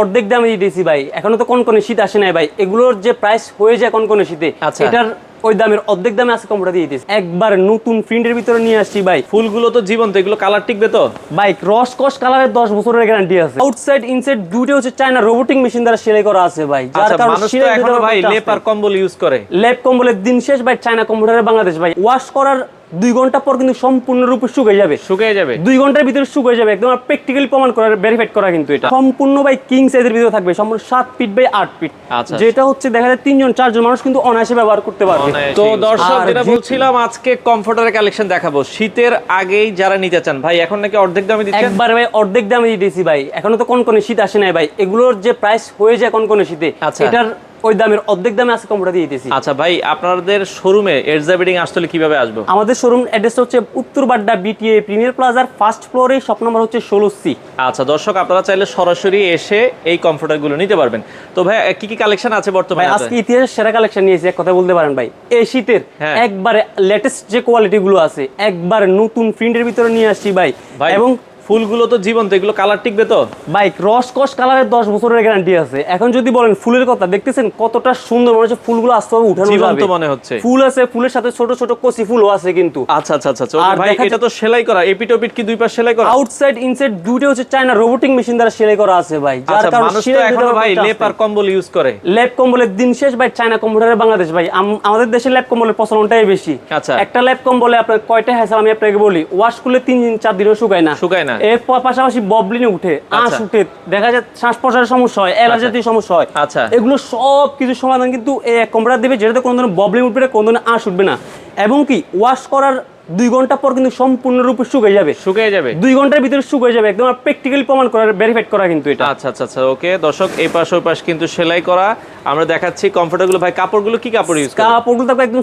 অর্ধেক দামে দিতেছি ভাই। এখনও তো কনকনে শীত আসে নাই ভাই। এগুলোর যে প্রাইস হয়ে যায় কনকনে শীতে আচ্ছা। এটার ওই দামের অর্ধেক দামে আজকে কম্পিউটার দিয়ে দিতেছি একবার নতুন প্রিন্টের ভিতরে নিয়ে আসছি ভাই। ফুলগুলো তো জীবন্ত এগুলো কালার টিকবে তো? বাইক রস কস কালারের দশ বছরের গ্যারান্টি আছে। আউটসাইড ইনসাইড দুটো হচ্ছে চায়না রোবোটিক মেশিন দ্বারা সেলাই করা আছে ভাই। আচ্ছা মানুষ তো এখনও ভাই লেপ আর কম্বল ইউজ করে। ল্যাব কম্বলের দিন শেষ ভাই চায়না কম্পিউটারে বাংলাদেশ ভাই। ওয়াশ করার দুই ঘণ্টা পর কিন্তু সম্পূর্ণরূপে শুকিয়ে যাবে। শুকিয়ে যাবে। দুই ঘণ্টার ভিতরে শুকিয়ে যাবে। একদম প্র্যাকটিক্যালি প্রমাণ করা ভেরিফাইড করা কিন্তু এটা। সম্পূর্ণ ভাই কিং সাইজের ভিতরে থাকবে। সম্পূর্ণ সাত ফিট বাই আট ফিট আচ্ছা। যেটা হচ্ছে দেখা যায় তিনজন চারজন মানুষ কিন্তু অনায়াসে ব্যবহার করতে পারবে। তো দর্শক যেটা বলছিলাম আজকে কমফোর্টারের কালেকশন দেখাবো। শীতের আগেই যারা নিতে চান ভাই এখন নাকি অর্ধেক দামে দিচ্ছেন? একবার ভাই অর্ধেক দামে দিয়ে দিয়েছি ভাই। এখনও তো কোন কোন শীত আসে নাই ভাই। এগুলোর যে প্রাইস হয়ে যায় কোন কোন শীতে আচ্ছা। এটার ওই দামের অর্ধেক দামে আজকে কম্পিউটার দিয়ে দিয়েছি আচ্ছা ভাই আপনাদের শোরুমে এরজা বিডিং আসলে কীভাবে আসব? আমাদের শোরুম অ্যাড্রেস হচ্ছে উত্তর বাড্ডা বিটিএ প্রিমিয়ার প্লাজার ফার্স্ট ফ্লোরে শপ নম্বর হচ্ছে ষোলো সি আচ্ছা দর্শক আপনারা চাইলে সরাসরি এসে এই কমফোর্টারগুলো নিতে পারবেন। তো ভাই কি কি কালেকশন আছে ভাই বর্তমানে আজকে ইতিহাসের সেরা কালেকশন নিয়েছি এক কথা বলতে পারেন ভাই। এই শীতের হ্যাঁ। একবারে লেটেস্ট যে কোয়ালিটি গুলো আছে একবারে নতুন প্রিন্টের ভিতরে নিয়ে আসছি ভাই এবং ফুলগুলো তো জীবন্ত এগুলো কালার টিকবে তো? বাইক রস কস কালারের দশ বছরের গ্যারান্টি আছে। এখন যদি বলেন ফুলের কথা দেখতেছেন কতটা সুন্দর মনে হচ্ছে ফুলগুলো আস্তে আস্তে উঠানো জীবন্ত মনে হচ্ছে। ফুল আছে ফুলের সাথে ছোট ছোট কচি ফুলও আছে কিন্তু। আচ্ছা আচ্ছা আচ্ছা আচ্ছা। আর ভাই এটা তো সেলাই করা এপিটোপিট কি দুই পাশ সেলাই করা? আউটসাইড ইনসাইড দুটো হচ্ছে চায়না রোবোটিক মেশিন দ্বারা সেলাই করা আছে ভাই। আচ্ছা মানুষ তো এখনও ভাই লেপ আর কম্বল ইউজ করে। ল্যাব কম্বলের দিন শেষ ভাই চায়না কম্পিউটারে বাংলাদেশ ভাই। আম- আমাদের দেশে ল্যাব কম্বলের প্রচলনটাই বেশি। আচ্ছা। একটা ল্যাব কম্বলে আপনার কয়টা হ্যাসাল আমি আপনাকে বলি? ওয়াশ করলে তিন দিন চার দিনও শুকায় না। শুকায় না। এর পাশাপাশি ববলিনে উঠে আঁশ আচ্ছা। উঠে দেখা যায় শ্বাস প্রশ্বাসের সমস্যা হয় অ্যালার্জির সমস্যা হয় আচ্ছা। এগুলো সব কিছু সমাধান কিন্তু এই এক কম্পিউটার দেবে যেটাতে কোনো ধরনের ববলিন উঠবে না কোনো ধরনের আঁশ উঠবে না এবং কি ওয়াশ করার দুই ঘণ্টা পর কিন্তু সম্পূর্ণরূপে শুকিয়ে যাবে। শুকিয়ে যাবে। দুই ঘণ্টার ভিতরে শুকিয়ে যাবে একদম প্র্যাকটিক্যালি প্রমাণ করা ভেরিফাইড করা কিন্তু এটা। আচ্ছা আচ্ছা আচ্ছা ওকে। দর্শক এই পাশ ওই পাশ কিন্তু সেলাই করা। আমরা দেখাচ্ছি কমফোর্টেবল ভাই কাপড়গুলো কি কাপড় ইউজ করে কাপড়গুলো থাকবে একদম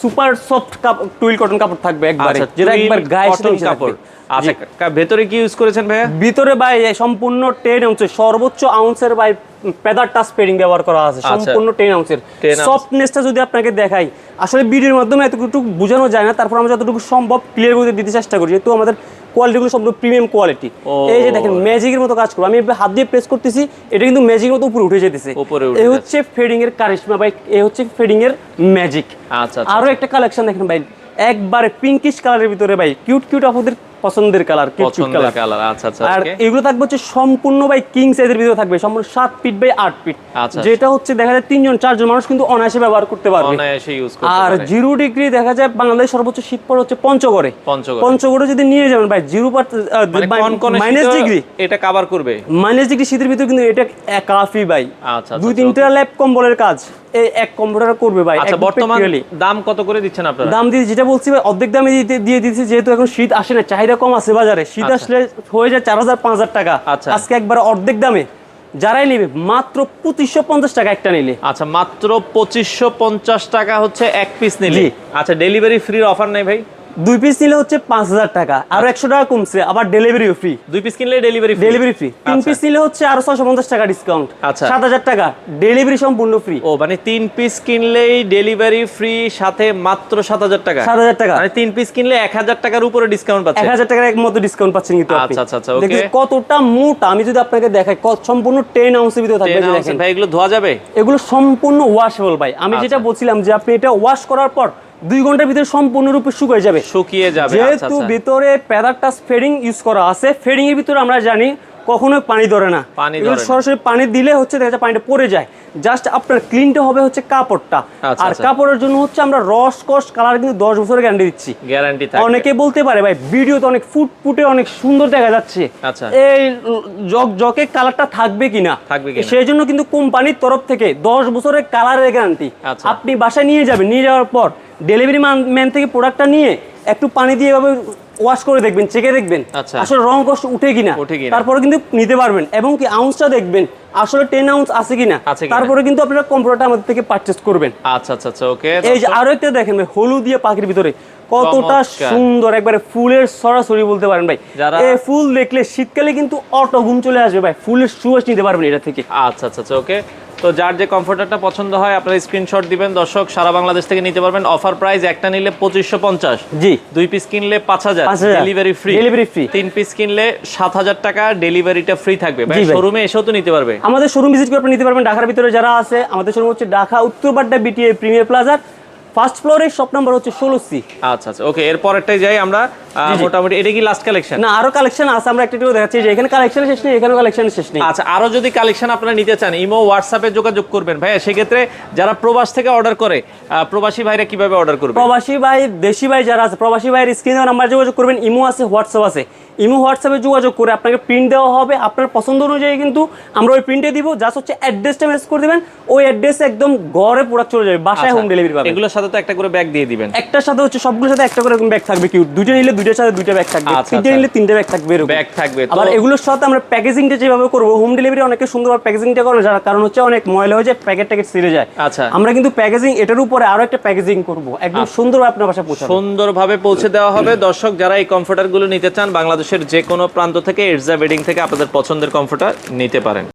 সুপার সফট কাপড় টুইল কটন কাপড় থাকবে একবারে। আচ্ছা যেটা একবার গায়ে কাপড়। আচ্ছা ভেতরে কি ইউজ করেছেন ভাইয়া? ভিতরে ভাই সম্পূর্ণ টেন আউন্সের সর্বোচ্চ আউন্সের ভাই পেদার টাচ পেডিং ব্যবহার করা আছে আচ্ছা। সম্পূর্ণ টেন আউন্সের সফটনেসটা যদি আপনাকে দেখাই আসলে ভিডিওর মাধ্যমে এতটুকু বোঝানো যায় না তারপর আমরা যতটুকু সম্ভব ক্লিয়ার করে দিতে চেষ্টা করি যেহেতু আমাদের কোয়ালিটিগুলো সব প্রিমিয়াম কোয়ালিটি এই যে দেখেন ম্যাজিকের মতো কাজ করব। আমি হাত দিয়ে প্রেস করতেছি এটা কিন্তু ম্যাজিকের মতো উপরে উঠে যেতেছে। এই হচ্ছে ফেডিং এর কারিশমা ভাই এই হচ্ছে ফেডিং এর ম্যাজিক আচ্ছা আচ্ছা আরও একটা কালেকশন দেখেন ভাই একবারে পিঙ্কিশ কালারের ভিতরে ভাই কিউট কিউট আপনাদের পছন্দের কালার পছন্দের কালার আচ্ছা আচ্ছা আর এগুলো থাকবে হচ্ছে সম্পূর্ণ ভাই কিং সাইজের ভিতরে থাকবে সম্পূর্ণ সাত ফিট বাই আট ফিট আচ্ছা। যেটা হচ্ছে দেখা যায় তিনজন চারজন মানুষ কিন্তু অনায়াসে ব্যবহার করতে পারবে। অনায়াসে ইউজ করতে আর পারে। জিরো ডিগ্রি দেখা যায় বাংলাদেশ সর্বোচ্চ শীত পড়ে হচ্ছে পঞ্চগড়ে। পঞ্চগড়। যদি নিয়ে যাবেন ভাই জিরো মানে মাইনাস ডিগ্রি এটা কভার করবে? মাইনাস ডিগ্রি শীতের ভিতরে কিন্তু এটা কাফি ভাই। আচ্ছা দুই আচ্ছা তিনটা ল্যাপ কম্বলের কাজ। এক কম্পিউটার করবে ভাই আচ্ছা বর্তমান দাম কত করে দিচ্ছেন আপনারা? দাম দিয়ে যেটা বলছি ভাই অর্ধেক দামে দিয়ে দিচ্ছি যেহেতু এখন শীত আসে না চাহিদা কম আছে বাজারে। শীত আচ্ছা। আসলে হয়ে যায় চার হাজার পাঁচ হাজার টাকা। আচ্ছা। আজকে একবার অর্ধেক দামে। যারাই নেবে মাত্র পঁচিশশো পঞ্চাশ টাকা একটা নিলে। আচ্ছা মাত্র পঁচিশশো পঞ্চাশ টাকা হচ্ছে এক পিস নিলে। আচ্ছা ডেলিভারি ফ্রির অফার নেই ভাই? দুই পিস নিলে হচ্ছে পাঁচ হাজার টাকা। আরও একশো টাকা কমছে আবার ডেলিভারিও ফ্রি দুই পিস কিনলে ডেলিভারি ডেলিভারি ফ্রি তিন আচ্ছা। পিস নিলে হচ্ছে আরও ছশো পঞ্চাশ টাকা ডিসকাউন্ট আচ্ছা। সাত হাজার টাকা। ডেলিভারি সম্পূর্ণ ফ্রি ও মানে তিন পিস কিনলেই ডেলিভারি ফ্রি সাথে মাত্র সাত হাজার টাকা? সাত হাজার টাকা। মানে তিন পিস কিনলে এক হাজার টাকার উপরে ডিসকাউন্ট এক পাচ্ছে হাজার টাকার এক মতো ডিসকাউন্ট পাচ্ছেন কিন্তু আপনি। আচ্ছা, আচ্ছা, আচ্ছা, okay. কতটা মোটা আমি যদি আপনাকে দেখাই ক- সম্পূর্ণ টেন আউন্সের ভিতরে থাকবে দেখেন। ভাই এগুলো ধোয়া যাবে? এগুলো সম্পূর্ণ ওয়াশেবল ভাই। আমি আচ্ছা। যেটা বলছিলাম যে আপনি এটা ওয়াশ করার পর দুই ঘণ্টার ভিতরে সম্পূর্ণরূপে শুকিয়ে যাবে। শুকিয়ে যাবে আচ্ছা যেহেতু আচ্ছা। ভিতরে প্যাদারটা ফেডিং ইউজ করা আছে ফেডিং এর ভিতরে আমরা জানি কখনো পানি ধরে না। পানি। সরাসরি পানি দিলে হচ্ছে দেখা যায় পানিটা পড়ে যায়। জাস্ট আপনার ক্লিনটা হবে হচ্ছে কাপড়টা। আচ্ছা, আর। কাপড়ের জন্য হচ্ছে আমরা রস কস কালার কিন্তু দশ বছরের গ্যারান্টি দিচ্ছি। গ্যারান্টি থাকে। অনেকে বলতে পারে ভাই ভিডিওতে অনেক ফুট ফুটে অনেক সুন্দর দেখা যাচ্ছে। আচ্ছা। এই জক জকে কালারটা থাকবে কিনা? থাকবে কিনা। সেই জন্য কিন্তু কোম্পানির তরফ থেকে দশ বছরের কালারের গ্যারান্টি। আপনি বাসায় নিয়ে যাবেন। নিয়ে যাওয়ার পর ডেলিভারি ম্যান থেকে প্রোডাক্টটা নিয়ে একটু পানি দিয়ে এভাবে ওয়াশ করে দেখবেন চেকে দেখবেন আচ্ছা। আসলে রং কষ্ট উঠে কিনা তারপরে কিন্তু নিতে পারবেন এবং কি আউন্সটা দেখবেন আসলে টেন আউন্স আছে কিনা তারপরে কিন্তু আপনারা কম্পিউটারটা আমাদের থেকে পারচেস করবেন। আচ্ছা আচ্ছা আচ্ছা ওকে এই যে আরও একটা দেখেন হলুদ দিয়ে পাখির ভিতরে কতটা সুন্দর একবারে ফুলের সরাসরি বলতে পারেন ভাই। এই ফুল দেখলে শীতকালে কিন্তু অটো ঘুম চলে আসবে ভাই ফুলের সুবাস নিতে পারবেন এটা থেকে। আচ্ছা আচ্ছা আচ্ছা ওকে। তো যার যে কমফোর্টারটা পছন্দ হয় আপনারা স্ক্রিনশট দিবেন। দর্শক সারা বাংলাদেশ থেকে নিতে পারবেন। অফার প্রাইস একটা নিলে পঁচিশশো পঞ্চাশ। জি। দুই পিস কিনলে পাঁচ হাজার। ডেলিভারি ফ্রি ডেলিভারি ফ্রি তিন পিস কিনলে সাত হাজার টাকা। ডেলিভারিটা ফ্রি থাকবে। শোরুমে এসেও তো নিতে পারবে। আমাদের শোরুম ভিজিট করে আপনি নিতে পারবেন। ঢাকার ভিতরে যারা আছে আমাদের শোরুম হচ্ছে ঢাকা উত্তরবাড্ডা বিটিএ প্রিমিয়ার প্লাজার ফার্স্ট ফ্লোরে শপ নাম্বার হচ্ছে ষোলো সি আচ্ছা আচ্ছা ওকে এরপরটাই যাই আমরা। মোটামুটি এটা কি লাস্ট কালেকশন না আরও কালেকশন আছে আমরা একটা দেখাচ্ছি যে এখানে কালেকশন শেষ নেই এখানেও কালেকশন শেষ নেই। আচ্ছা আরও যদি কালেকশন আপনারা নিতে চান ইমো হোয়াটসঅ্যাপে যোগাযোগ করবেন। ভাইয়া সেক্ষেত্রে যারা প্রবাস থেকে অর্ডার করে প্রবাসী ভাইরা কীভাবে অর্ডার করবে? প্রবাসী ভাই দেশি ভাই যারা আছে প্রবাসী ভাইয়ের স্ক্রিনে নাম্বার যোগাযোগ করবেন ইমো আছে হোয়াটসঅ্যাপ আছে। ইমো হোয়াটসঅ্যাপে যোগাযোগ করে আপনাকে প্রিন্ট দেওয়া হবে। আপনার পছন্দ অনুযায়ী কিন্তু আমরা ওই প্রিন্টে দিব। জাস্ট হচ্ছে অ্যাড্রেসটা মেসেজ করে দিবেন। ওই অ্যাড্রেসে একদম ঘরে প্রোডাক্ট চলে যাবে। বাসায় হোম ডেলিভারি পাবেন। এগুলোর সাথে তো একটা করে ব্যাগ দিয়ে দিবেন। একটার সাথে হচ্ছে সবগুলোর সাথে একটা করে ব্যাগ থাকবে কিউট দুইটা নিলে দুইটার সাথে দুইটা ব্যাগ থাকবে। আচ্ছা, তিনটে আচ্ছা। নিলে তিনটে ব্যাগ থাকবে এরকম। ব্যাগ থাকবে। আবার এগুলোর সাথে আমরা প্যাকেজিংটা যেভাবে করব হোম ডেলিভারি অনেকে সুন্দরভাবে প্যাকেজিংটা করে যার কারণ হচ্ছে অনেক ময়লা হয়ে যায় প্যাকেট ট্যাকেট ছিঁড়ে যায়। আচ্ছা। আমরা কিন্তু প্যাকেজিং এটার উপরে আরও একটা প্যাকেজিং করব। একদম সুন্দরভাবে আপনার বাসায় পৌঁছাবে। সুন্দরভাবে পৌঁছে দেওয়া হবে। দর্শক যারা এই কমফোর্টারগুলো নিতে চান বাংলাদেশের যে কোনো প্রান্ত থেকে এরজা বেডিং থেকে আপনাদের পছন্দের কমফোর্টার নিতে পারেন।